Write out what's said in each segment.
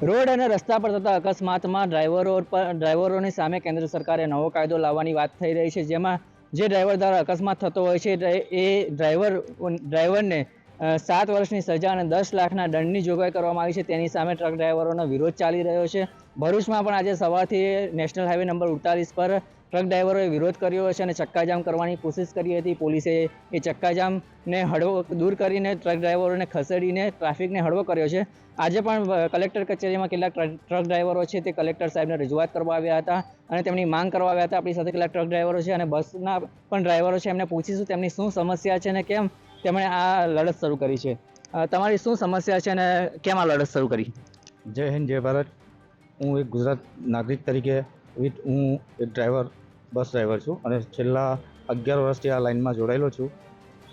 Road અને રસ્તા પર થતા અકસ્માતમાં ડ્રાઈવરો પર ડ્રાઈવરોની સામે કેન્દ્ર સરકારે નવો કાયદો લાવવાની વાત થઈ રહી છે, જેમાં જે ડ્રાઈવર દ્વારા અકસ્માત થતો હોય છે, એ ડ્રાઈવર, ડ્રાઈવરને સાત વર્ષની સજા અને દસ લાખના દંડની જોગવાઈ કરવામાં આવી છે. તેની સામે ટ્રક ડ્રાઈવરોનો વિરોધ ચાલી રહ્યો છે. ભરૂચમાં પણ આજે સવારથી નેશનલ હાઈવે નંબર ઉડતાલીસ પર ટ્રક ડ્રાઈવરોએ વિરોધ કર્યો છે અને ચક્કાજામ કરવાની કોશિશ કરી હતી. પોલીસે એ ચક્કાજામને હળવો દૂર કરીને ટ્રક ડ્રાઈવરોને ખસેડીને ટ્રાફિકને હળવો કર્યો છે. આજે પણ કલેક્ટર કચેરીમાં કેટલાક ટ્રક ડ્રાઈવરો છે તે કલેક્ટર સાહેબને રજૂઆત કરવા આવ્યા હતા અને તેમની માંગ કરવા આવ્યા હતા. આપણી સાથે કેટલાક ટ્રક ડ્રાઈવરો છે અને બસના પણ ડ્રાઈવરો છે. એમને પૂછીશું તેમની શું સમસ્યા છે અને કેમ તેમણે આ લડત શરૂ કરી છે. તમારી શું સમસ્યા છે અને કેમ આ લડત શરૂ કરી? જય હિન્દ, જય ભારત. હું એક ગુજરાત નાગરિક તરીકે વિથ હું એક ડ્રાઈવર, બસ ડ્રાઈવર છું અને છેલ્લા અગિયાર વર્ષથી આ લાઇનમાં જોડાયેલો છું.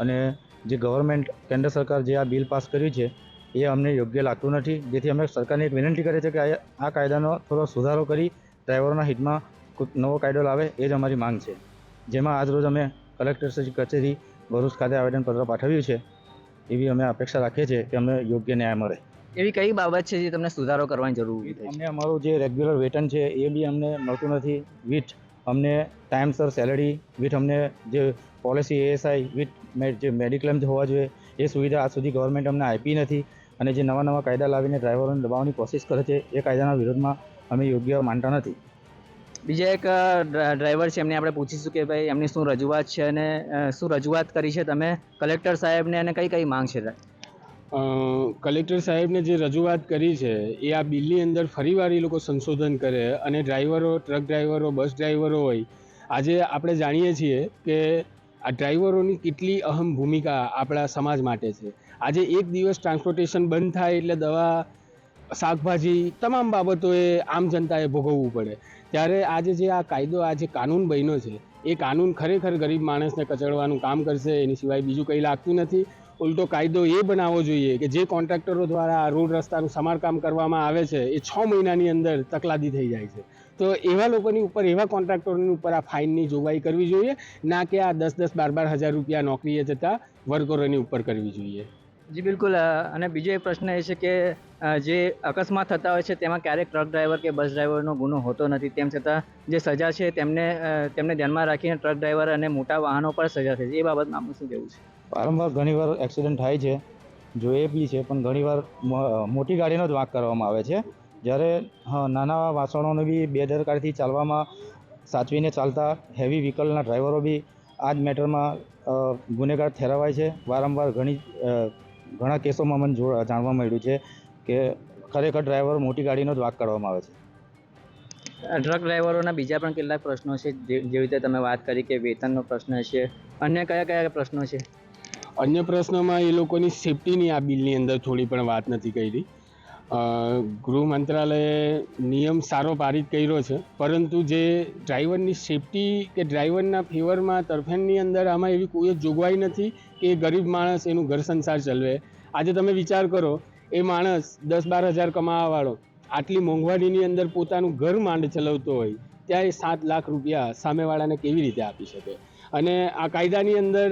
અને જે ગવર્મેન્ટ કેન્દ્ર સરકાર જે આ બિલ પાસ કર્યું છે, એ અમને યોગ્ય લાગતું નથી. જેથી અમે સરકારને એક વિનંતી કરીએ છીએ કે આ કાયદાનો થોડો સુધારો કરી ડ્રાઈવરોના હિતમાં નવો કાયદો લાવે, એ જ અમારી માંગ છે. જેમાં આજરોજ અમે કલેક્ટર કચેરી ભરૂચ ખાતે આવેદનપત્ર પાઠવ્યું છે એવી અમે અપેક્ષા રાખીએ છીએ કે અમને યોગ્ય ન્યાય મળે. એવી કઈ બાબત છે જે તમને સુધારો કરવાની જરૂર છે? અમને અમારું જે રેગ્યુલર વેતન છે એ બી અમને મળતું નથી. વિથ અમને ટાઈમસર સેલેરી વિથ અમને જે પોલિસી એએસઆઈ વિથ જે મેડિક્લેમ હોવા જોઈએ એ સુવિધા આજ સુધી ગવર્મેન્ટ અમને આપી નથી. અને જે નવા નવા કાયદા લાવીને ડ્રાઈવરોને દબાવવાની કોશિશ કરે છે એ કાયદાના વિરોધમાં અમે યોગ્ય માનતા નથી. બીજા એક ડ્રાઈવર છે, એમને આપણે પૂછીશું કે ભાઈ એમની શું રજૂઆત છે અને શું રજૂઆત કરી છે તમે? કલેક્ટર સાહેબને અને કઈ કઈ માંગ છે? કલેક્ટર સાહેબને જે રજૂઆત કરી છે, એ આ બિલની અંદર ફરીવાર એ લોકો સંશોધન કરે અને ડ્રાઈવરો, ટ્રક ડ્રાઈવરો, બસ ડ્રાઈવરો હોય, આજે આપણે જાણીએ છીએ કે આ ડ્રાઈવરોની કેટલી અહમ ભૂમિકા આપણા સમાજ માટે છે. આજે એક દિવસ ટ્રાન્સપોર્ટેશન બંધ થાય એટલે દવા શાકભાજી, તમામ બાબતોએ આમ જનતાએ ભોગવવું પડે. ત્યારે આજે જે આ કાયદો, આ જે કાનૂન બન્યો છે, એ કાનૂન ખરેખર ગરીબ માણસને કચડવાનું કામ કરશે, એની સિવાય બીજું કંઈ લાગતું નથી. ઉલટો કાયદો એ બનાવવો જોઈએ કે જે કોન્ટ્રાક્ટરો દ્વારા રોડ રસ્તાનું સમારકામ કરવામાં આવે છે, એ છ મહિનાની અંદર તકલાદી થઈ જાય છે. તો એવા લોકોની ઉપર, એવા કોન્ટ્રાક્ટરોની ઉપર આ ફાઇનની જોગવાઈ કરવી જોઈએ, ના કે આ દસ દસ બાર બાર હજાર રૂપિયા નોકરીએ જતા વર્કરોની ઉપર કરવી જોઈએ. જી, બિલકુલ અને બીજો એક પ્રશ્ન એ છે કે જે અકસ્માત થતા હોય છે, તેમાં ક્યારેક ટ્રક ડ્રાઈવર કે બસ ડ્રાઈવરનો ગુનો હોતો નથી. તેમ છતાં જે સજા છે, તેમને તેમને ધ્યાનમાં રાખીને ટ્રક ડ્રાઈવર અને મોટા વાહનો પર સજા થઈ છે. એ બાબતમાં આપનું શું કહેવું છે? વારંવાર ઘણીવાર એક્સિડન્ટ થાય છે, જો એ બી છે, પણ ઘણીવાર મોટી ગાડીનો જ વાંક કરવામાં આવે છે. જ્યારે નાના વાસણોને બી બેદરકારીથી ચાલવામાં સાચવીને ચાલતા હેવી વ્હીકલના ડ્રાઈવરો બી આ જ મેટરમાં ગુનેગાર ઠેરવાય છે. વારંવાર ઘણી ઘણા કેસોમાં મને જો જાણવા મળ્યું છે કે ખરેખર ડ્રાઈવર મોટી ગાડીનો જ વાક કરવામાં આવે છે. ટ્રક ડ્રાઈવરોના બીજા પણ કેટલાક પ્રશ્નો છે જે જેવી રીતે તમે વાત કરી કે વેતનનો પ્રશ્ન છે અન્ય કયા કયા પ્રશ્નો છે? અન્ય પ્રશ્નોમાં એ લોકોની સેફટીની આ બિલની અંદર થોડી પણ વાત નથી કરી. ગૃહ મંત્રાલયે નિયમ સારો પારિત કર્યો છે. પરંતુ જે ડ્રાઈવરની સેફટી કે ડ્રાઈવરના ફેવરમાં તરફેણની અંદર આમાં એવી કોઈ જોગવાઈ નથી કે ગરીબ માણસ એનું ઘર સંસાર ચલાવે. આજે તમે વિચાર કરો, એ માણસ દસ બાર હજાર કમાવાવાળો આટલી મોંઘવારીની અંદર પોતાનું ઘર માંડ ચલાવતો હોય, ત્યાં એ સાત લાખ રૂપિયા સામેવાળાને કેવી રીતે આપી શકે? અને આ કાયદાની અંદર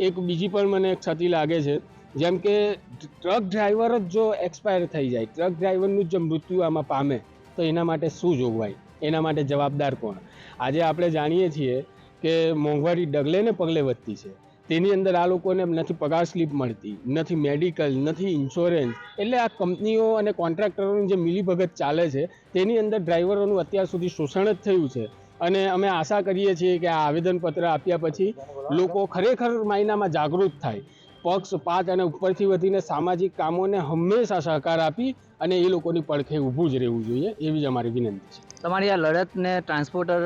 એક બીજી પણ મને ક્ષતિ લાગે છે. જેમ કે ટ્રક ડ્રાઈવર જ જો એક્સપાયર થઈ જાય, ટ્રક ડ્રાઈવરનું જ મૃત્યુ આમાં પામે, તો એના માટે શું જોગવાઈ? એના માટે જવાબદાર કોણ? આજે આપણે જાણીએ છીએ કે મોંઘવારી ડગલે ને પગલે વધતી છે. તેની અંદર આ લોકોને નથી પગાર સ્લીપ મળતી, નથી મેડિકલ, નથી ઇન્સ્યોરન્સ. એટલે આ કંપનીઓ અને કોન્ટ્રાક્ટરોની જે મિલીભગત ચાલે છે, તેની અંદર ડ્રાઈવરોનું અત્યાર સુધી શોષણ જ થયું છે. અને અમે આશા કરીએ છીએ કે આ આવેદનપત્ર આપ્યા પછી લોકો ખરેખર માયનામાં જાગૃત થાય. પક્ષપાત અને ઉપરથી વધીને સામાજિક કામોને હંમેશા સહકાર આપી અને એ લોકોની પડખે ઊભું જ રહેવું જોઈએ એવી જ અમારી વિનંતી છે. તમારી આ લડતને ટ્રાન્સપોર્ટર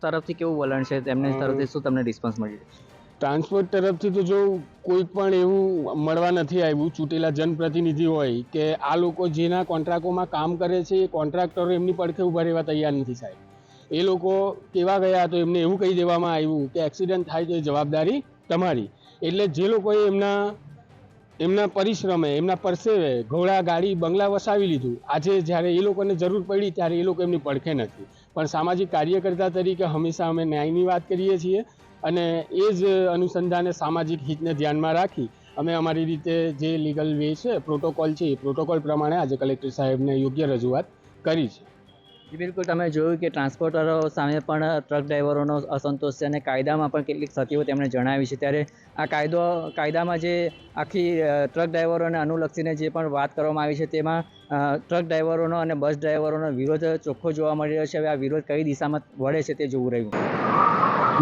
તરફથી કેવું વલણ છે? તેમની તરફથી શું તમને રિસ્પોન્સ મળ્યું ટ્રાન્સપોર્ટ તરફથી તો જો કોઈ પણ એવું મળવા નથી આવ્યું ચૂંટેલા જનપ્રતિનિધિ હોય કે આ લોકો જેના કોન્ટ્રાક્ટોમાં કામ કરે છે એ કોન્ટ્રાક્ટરો એમની પડખે ઊભા રહેવા તૈયાર નથી સાહેબ. એ લોકો કેવા ગયા તો એમને એવું કહી દેવામાં આવ્યું કે એક્સિડન્ટ થાય તો એ જવાબદારી તમારી. એટલે જે લોકોએ એમના એમના પરિશ્રમે, એમના પરસેવે ઘોડા, ગાડી, બંગલા વસાવી લીધું, આજે જ્યારે એ લોકોને જરૂર પડી ત્યારે એ લોકો એમની પડખે નથી પણ સામાજિક કાર્યકર્તા તરીકે હંમેશા અમે ન્યાયની વાત કરીએ છીએ અને એ જ અનુસંધાને સામાજિક હિતને ધ્યાનમાં રાખી અમે અમારી રીતે જે લીગલ વે છે, પ્રોટોકોલ છે, એ પ્રોટોકોલ પ્રમાણે આજે કલેક્ટર સાહેબને યોગ્ય રજૂઆત કરી છે. બિલકુલ, તમે જોયું કે ટ્રાન્સપોર્ટરો સામે પણ ટ્રક ડ્રાઈવરોનો અસંતોષ છે અને કાયદામાં પણ કેટલીક સતીઓ તેમણે જણાવી છે. ત્યારે આ કાયદો, કાયદામાં જે આખી ટ્રક ડ્રાઈવરોને અનુલક્ષીને જે પણ વાત કરવામાં આવી છે તેમાં ટ્રક ડ્રાઈવરોનો અને બસ ડ્રાઈવરોનો વિરોધ ચોખ્ખો જોવા મળી રહ્યો છે. હવે આ વિરોધ કઈ દિશામાં વળે છે તે જોવું રહ્યું.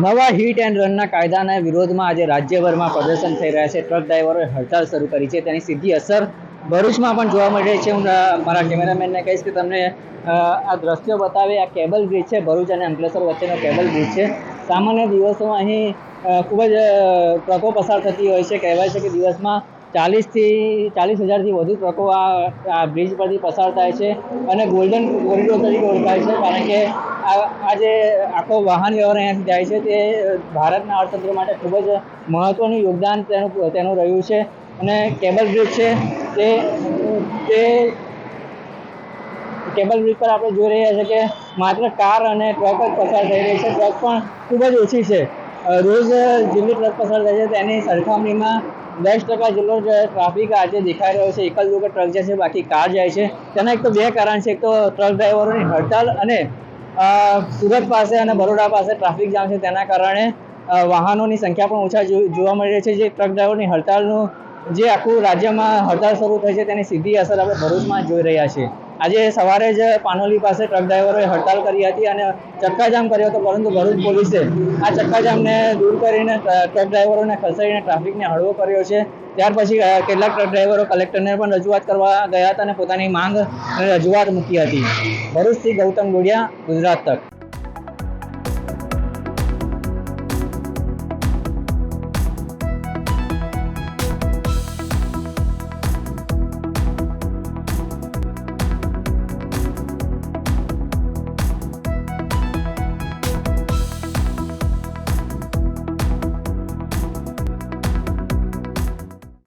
નવા હિટ એન્ડ રનના કાયદાના વિરોધમાં આજે રાજ્યભરમાં પ્રદર્શન થઈ રહ્યા છે. ટ્રક ડ્રાઈવરોએ હડતાલ શરૂ કરી છે. તેની સીધી અસર ભરૂચમાં પણ જોવા મળે છે. હું મારા કેમેરામેનને કહીશ કે તમને આ દ્રશ્યો બતાવે, આ કેબલ બ્રિજ છે, ભરૂચ અને અંકલેશ્વર વચ્ચેનો કેબલ બ્રિજ છે. સામાન્ય દિવસોમાં અહીં ખૂબ જ ટ્રકો પસાર થતી હોય છે. કહેવાય છે કે દિવસમાં ચાલીસથી, ચાલીસ હજારથી વધુ ટ્રકો આ આ બ્રિજ પરથી પસાર થાય છે અને ગોલ્ડન કોરિડોર તરીકે ઓળખાય છે. કારણ કે આ આ જે આખો વાહન વ્યવહાર અહીંયાથી જાય છે તે ભારતના અર્થતંત્ર માટે ખૂબ જ મહત્ત્વનું યોગદાન તેનું તેનું રહ્યું છે. અને કેબલ બ્રિજ છે તે તે કેબલ બ્રિજ પર આપણે જોઈ રહ્યા છીએ કે માત્ર કાર અને ટ્રક જ પસાર થઈ રહી છે. ટ્રક પણ ખૂબ જ ઓછી છે. રોજ જેટલી ટ્રક પસાર થાય છે તેની સરખામણીમાં દસ ટકા જેટલો ટ્રાફિક આજે દેખાઈ રહ્યો છે. એક જ વખત ટ્રક જાય છે, બાકી કાર જાય છે. તેના એક તો બે કારણ છે. એક તો ટ્રક ડ્રાઈવરોની હડતાલ અને સુરત પાસે અને બરોડા પાસે ટ્રાફિક જામ છે. તેના કારણે વાહનોની સંખ્યા પણ ઓછા જોવા મળી રહી છે. જે ટ્રક ડ્રાઈવરની હડતાલનું જે આખું રાજ્યમાં હડતાલ શરૂ થઈ છે તેની સીધી અસર આપણે ભરૂચમાં જોઈ રહ્યા છીએ. આજે સવારે જ પાનોલી પાસે ટ્રક ડ્રાઈવરોએ હડતાલ કરી હતી અને ચક્કાજામ કર્યો હતો, પરંતુ ભરૂચ પોલીસે આ ચક્કાજામને દૂર કરીને ટ્રક ડ્રાઈવરોને ખસેડીને ટ્રાફિકને હળવો કર્યો છે. ત્યાર પછી કેટલાક ટ્રક ડ્રાઈવરો કલેક્ટરને પણ રજૂઆત કરવા ગયા હતા અને પોતાની માંગ અને રજૂઆત મૂકી હતી. ભરૂચથી ગૌતમ ગોડિયા, ગુજરાત તક.